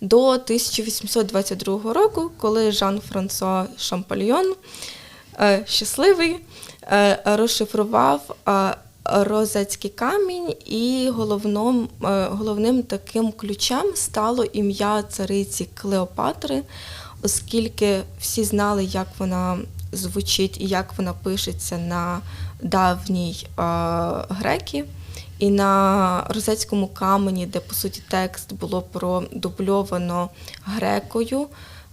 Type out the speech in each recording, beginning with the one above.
до 1822 року, коли Жан-Франсуа Шампальйон е, щасливий е, розшифрував е, розацький камінь, і головном, е, головним таким ключем стало ім'я цариці Клеопатри, оскільки всі знали, як вона звучить і як вона пишеться на давній грекі. І на розецькому камені, де по суті текст було продубльовано грекою,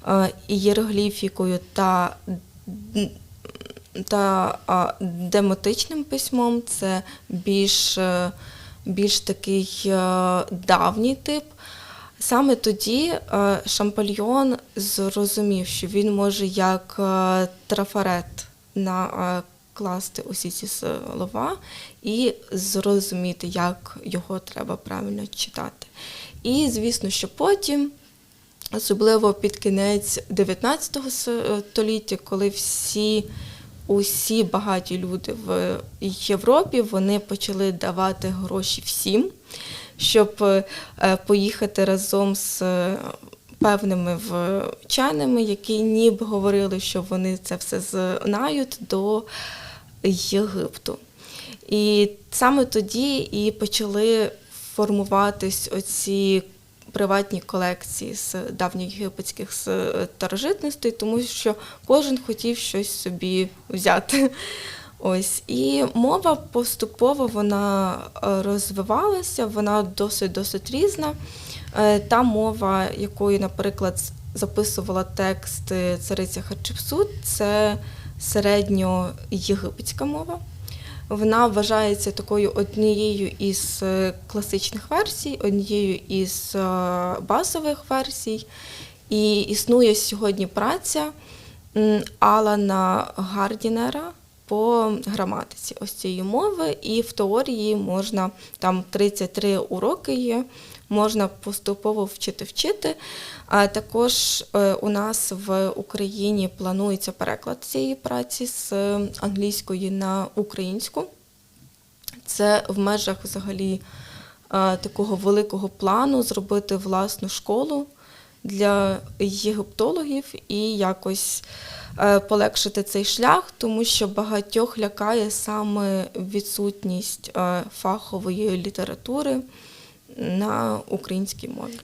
е, ієрогліфікою та, та демотичним письмом, це більш, е, більш такий е, давній тип. Саме тоді е, Шампальйон зрозумів, що він може як е, трафарет накласти усі ці слова і зрозуміти, як його треба правильно читати. І звісно, що потім, особливо під кінець 19 століття, коли всі усі багаті люди в Європі вони почали давати гроші всім, щоб е, поїхати разом з е, певними вченими, які ніби говорили, що вони це все знають до Єгипту. І саме тоді і почали формуватись оці приватні колекції з давньоєгипетських старожитностей, тому що кожен хотів щось собі взяти. Ось і мова поступово вона е, розвивалася, вона досить досить різна. Е, Та мова, якою, наприклад, записувала тексти цариця Хатшепсут, це середньоєгипетська мова. Вона вважається такою однією із е, класичних версій, однією із е, базових версій. І існує сьогодні праця Алана Гардінера по граматиці ось цієї мови, і в теорії можна там 33 уроки є, можна поступово вчити вчити. А також е, у нас в Україні планується переклад цієї праці з англійської на українську. Це в межах взагалі е, такого великого плану зробити власну школу для єгиптологів і якось е, полегшити цей шлях, тому що багатьох лякає саме відсутність е, фахової літератури на українській мові.